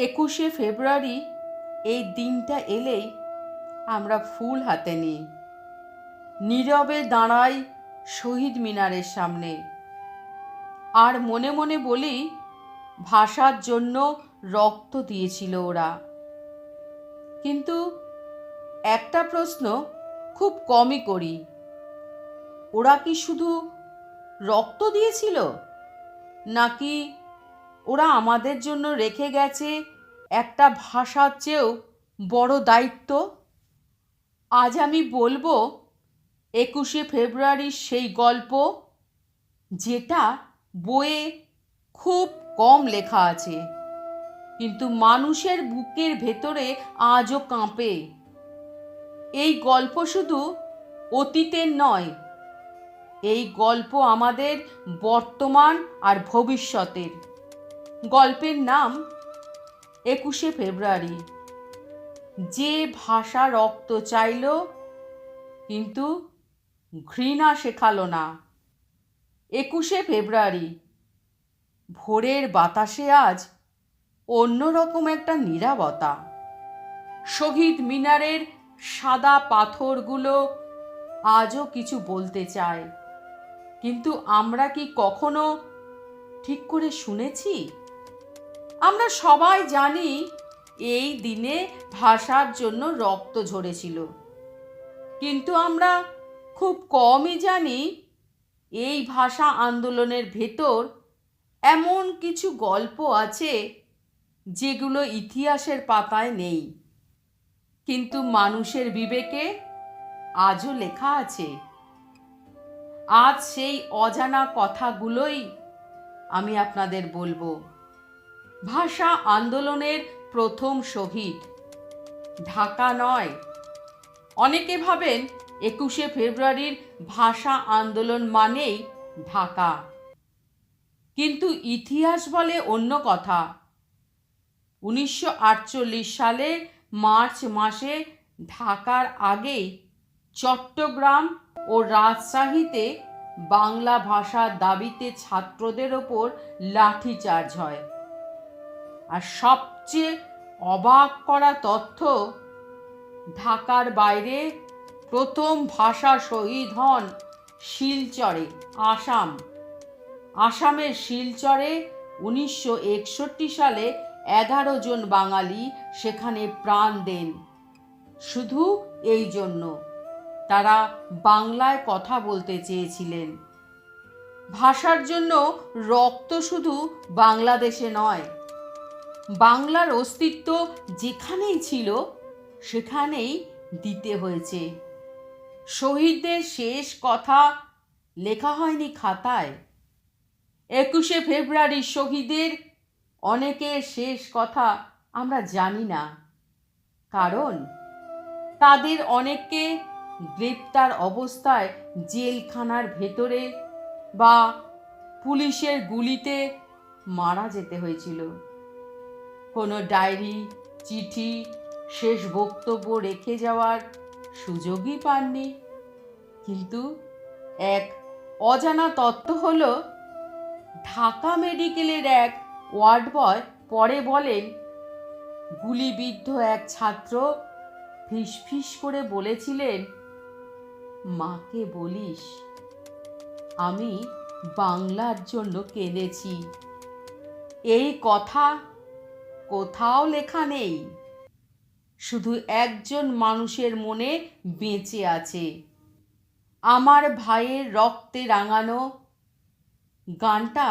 একুশে ফেব্রুয়ারি এই দিনটা এলেই আমরা ফুল হাতে নিই। নীরবে দাঁড়াই শহীদ মিনারের সামনে। আর মনে মনে বলি, ভাষার জন্য রক্ত দিয়েছিল ওরা। কিন্তু একটা প্রশ্ন খুব কমই করি। ওরা কি শুধু রক্ত দিয়েছিল? নাকি ওরা আমাদের জন্য রেখে গেছে। একটা ভাষার চেয়েও বড় দায়িত্ব। আজ আমি বলব, একুশে ফেব্রুয়ারির সেই গল্প, যেটা বইয়ে খুব কম লেখা আছে। কিন্তু মানুষের বুকের ভেতরে আজও কাঁপে। এই গল্প শুধু অতীতের নয়, এই গল্প আমাদের বর্তমান আর ভবিষ্যতের। গল্পের নাম একুশে ফেব্রুয়ারি। যে ভাষা রক্ত চাইল, কিন্তু ঘৃণা শেখালো না। একুশে ফেব্রুয়ারি, ভোরের বাতাসে আজ অন্যরকম একটা নিরাবতা। শহীদ মিনারের সাদা পাথরগুলো আজও কিছু বলতে চায়। কিন্তু আমরা কি কখনো ঠিক করে শুনেছি? আমরা সবাই জানি এই দিনে ভাষার জন্য রক্ত ঝরেছিল। কিন্তু আমরা খুব কমই জানি এই ভাষা আন্দোলনের ভেতর এমন কিছু গল্প আছে যেগুলো ইতিহাসের পাতায় নেই। কিন্তু মানুষের বিবেকে আজও লেখা আছে। আজ সেই অজানা কথাগুলোই আমি আপনাদের বলব। ভাষা আন্দোলনের প্রথম শহীদ। ঢাকা নয়। অনেকে ভাবেন একুশে ফেব্রুয়ারির ভাষা আন্দোলন মানেই ঢাকা। কিন্তু ইতিহাস বলে অন্য কথা। উনিশশো আটচল্লিশ সালে মার্চ মাসে ঢাকার আগেই চট্টগ্রাম ও রাজশাহীতে বাংলা ভাষার দাবিতে ছাত্রদের ওপর লাঠিচার্জ হয়। আর সবচেয়ে অবাক করা তথ্য, ঢাকার বাইরে প্রথম ভাষা শহীদ হন শিলচরে, আসাম। আসামের শিলচরে উনিশশো একষট্টি সালে এগারো জন বাঙালি সেখানে প্রাণ দেন। শুধু এই জন্য, তারা বাংলায় কথা বলতে চেয়েছিলেন। ভাষার জন্য রক্ত শুধু বাংলাদেশে নয় বাংলার অস্তিত্ব যেখানেই ছিল, সেখানেই দিতে হয়েছে। শহীদদের শেষ কথা লেখা হয়নি খাতায়। একুশে ফেব্রুয়ারি শহীদের অনেকের শেষ কথা আমরা জানি না। কারণ তাদের অনেককে গ্রেপ্তার অবস্থায় জেলখানার ভেতরে বা পুলিশের গুলিতে মারা যেতে হয়েছিল। কোনো ডায়েরি, চিঠি, শেষ বক্তব্য রেখে যাওয়ার সুযোগই পাননি। কিন্তু এক অজানা তত্ত্ব হলো, ঢাকা মেডিকেলের এক ওয়ার্ড বয় পরে বলেন, গুলিবিদ্ধ এক ছাত্র ফিসফিস করে বলেছিলেন, মাকে বলিস, আমি বাংলার জন্য কেঁদেছি। এই কথা কোথাও লেখা নেই। শুধু একজন মানুষের মনে বেঁচে আছে। আমার ভাইয়ের রক্তে রাঙানো গানটা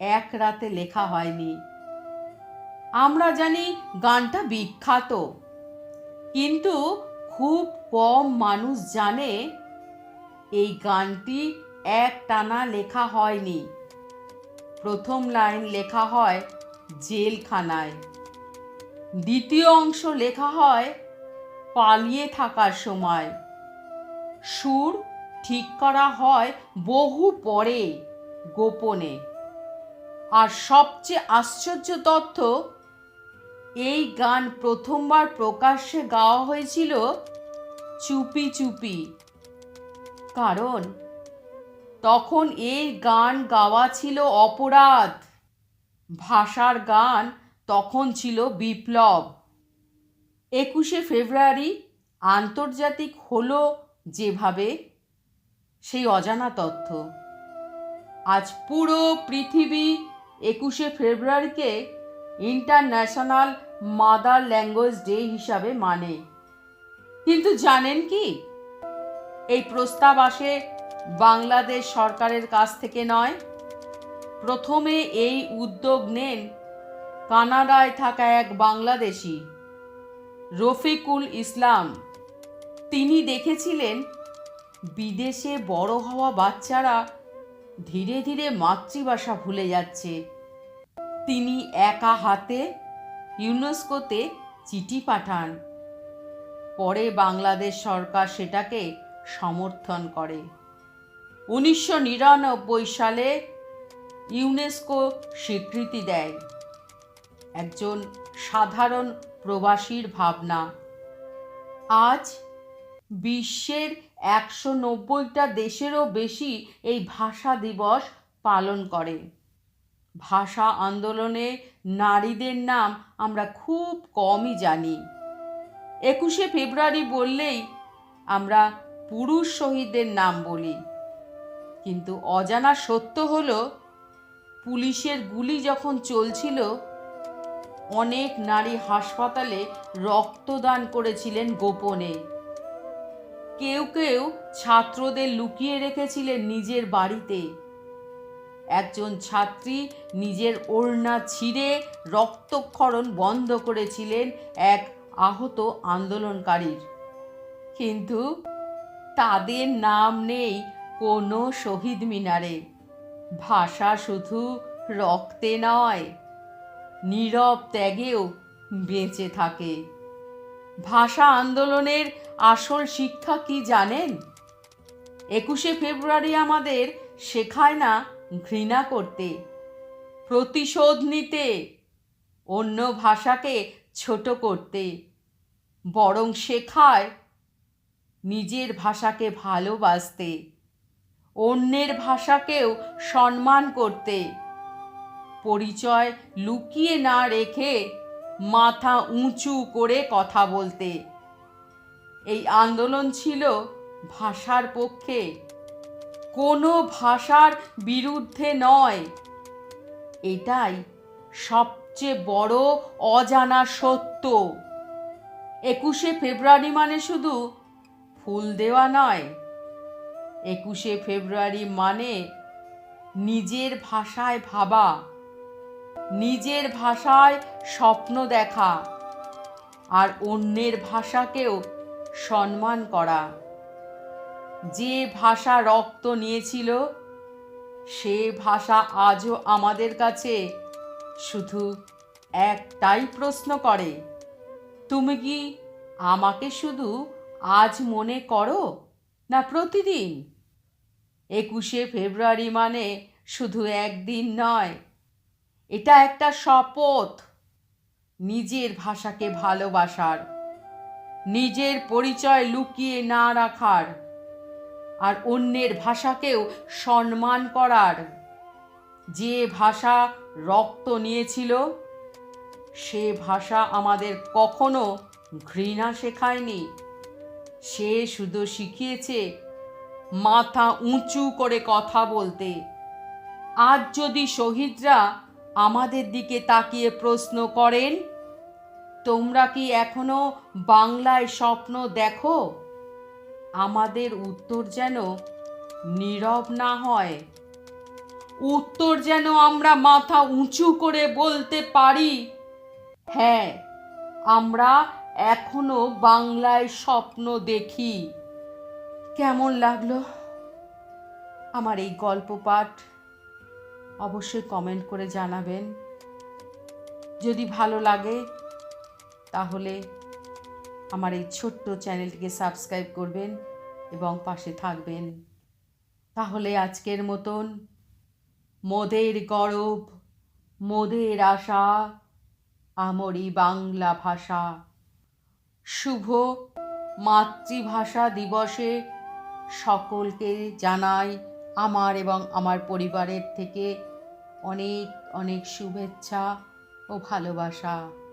এক রাতে লেখা হয়নি। আমরা জানি গানটা বিখ্যাত, কিন্তু খুব কম মানুষ জানে এই গানটি এক টানা লেখা হয়নি। প্রথম লাইন লেখা হয় জেলখানায়। দ্বিতীয় অংশ লেখা হয়, পালিয়ে থাকার সময়। সুর ঠিক করা হয় বহু পরে, গোপনে। আর সবচেয়ে আশ্চর্য তথ্য, এই গান প্রথমবার প্রকাশ্যে গাওয়া হয়েছিল চুপি চুপি। কারণ, তখন এই গান গাওয়া ছিল অপরাধ। ভাষার গান তখন ছিল বিপ্লব। একুশে ফেব্রুয়ারি আন্তর্জাতিক হলো যেভাবে সেই অজানা তথ্য। আজ পুরো পৃথিবী একুশে ফেব্রুয়ারিকে ইন্টারন্যাশনাল মাদার ল্যাঙ্গুয়েজ ডে হিসাবে মানে। কিন্তু জানেন কি? এই প্রস্তাব আসে বাংলাদেশ সরকারের কাছ থেকে নয় প্রথমে এই উদ্যোগ নেন কানাডায় থাকা এক বাংলাদেশি, রফিকুল ইসলাম। তিনি দেখেছিলেন বিদেশে বড় হওয়া বাচ্চারা ধীরে ধীরে মাতৃভাষা ভুলে যাচ্ছে। তিনি একা হাতে ইউনেস্কোতে চিঠি পাঠান। পরে বাংলাদেশ সরকার সেটাকে সমর্থন করে। উনিশশো নিরানব্বই সালে ইউনেস্কো স্বীকৃতি দেয়। একজন সাধারণ প্রবাসীর ভাবনা। আজ বিশ্বের একশো নব্বইটা দেশেরও বেশি এই ভাষা দিবস পালন করে। ভাষা আন্দোলনে নারীদের নাম আমরা খুব কমই জানি। একুশে ফেব্রুয়ারি বললেই আমরা পুরুষ শহীদদের নাম বলি। কিন্তু অজানা সত্য হলো পুলিশের গুলি যখন চলছিল, অনেক নারী হাসপাতালে রক্তদান করেছিলেন গোপনে। কেউ কেউ ছাত্রদের লুকিয়ে রেখেছিলেন নিজের বাড়িতে। একজন ছাত্রী নিজের ওড়না ছিঁড়ে রক্তক্ষরণ বন্ধ করেছিলেন এক আহত আন্দোলনকারীর। কিন্তু তাদের নাম নেই কোনো শহীদ মিনারে। ভাষা শুধু রক্তে নয়, নীরব ত্যাগেও বেঁচে থাকে। ভাষা আন্দোলনের আসল শিক্ষা কি জানেন? একুশে ফেব্রুয়ারি আমাদের শেখায় না ঘৃণা করতে। প্রতিশোধ নিতে, অন্য ভাষাকে ছোট করতে। বরং শেখায় নিজের ভাষাকে ভালোবাসতে। অন্যের ভাষাকেও সম্মান করতে। পরিচয় লুকিয়ে না রেখে মাথা উঁচু করে কথা বলতে। এই আন্দোলন ছিল ভাষার পক্ষে। কোনো ভাষার বিরুদ্ধে নয়। এটাই সবচেয়ে বড় অজানা সত্য। একুশে ফেব্রুয়ারি মানে শুধু ফুল দেওয়া নয় একুশে ফেব্রুয়ারি মানে নিজের ভাষায় ভাবা, নিজের ভাষায় স্বপ্ন দেখা আর অন্যের ভাষাকেও সম্মান করা। যে ভাষা রক্ত নিয়েছিল, সে ভাষা আজও আমাদের কাছে শুধু একটাই প্রশ্ন করে, তুমি কি আমাকে শুধু আজ মনে করো না প্রতিদিন? একুশে ফেব্রুয়ারি মানে শুধু একদিন নয়। এটা একটা শপথ। নিজের ভাষাকে ভালোবাসার, নিজের পরিচয় লুকিয়ে না রাখার, আর অন্যের ভাষাকেও সম্মান করার। যে ভাষা রক্ত নিয়েছিল, সে ভাষা আমাদের কখনো ঘৃণা শেখায়নি। সে শুধু শিখিয়েছে মাথা উঁচু করে কথা বলতে। আজ যদি শহীদরা আমাদের দিকে তাকিয়ে প্রশ্ন করেন, তোমরা কি এখনও বাংলায় স্বপ্ন দেখো? আমাদের উত্তর যেন নীরব না হয়। উত্তর যেন আমরা মাথা উঁচু করে বলতে পারি। হ্যাঁ আমরা এখনও বাংলায় স্বপ্ন দেখি। কেমন লাগল আমার এই গল্প পাঠ? অবশ্যই কমেন্ট করে জানাবেন। যদি ভালো লাগে, তাহলে আমার এই ছোট্ট চ্যানেলটিকে সাবস্ক্রাইব করবেন এবং পাশে থাকবেন। তাহলে আজকের মতন মোদের গরব, মোদের আশা, আমরি বাংলা ভাষা। শুভ মাতৃভাষা দিবসে সকলকে জানাই আমার এবং আমার পরিবারের থেকে অনেক অনেক শুভেচ্ছা ও ভালোবাসা।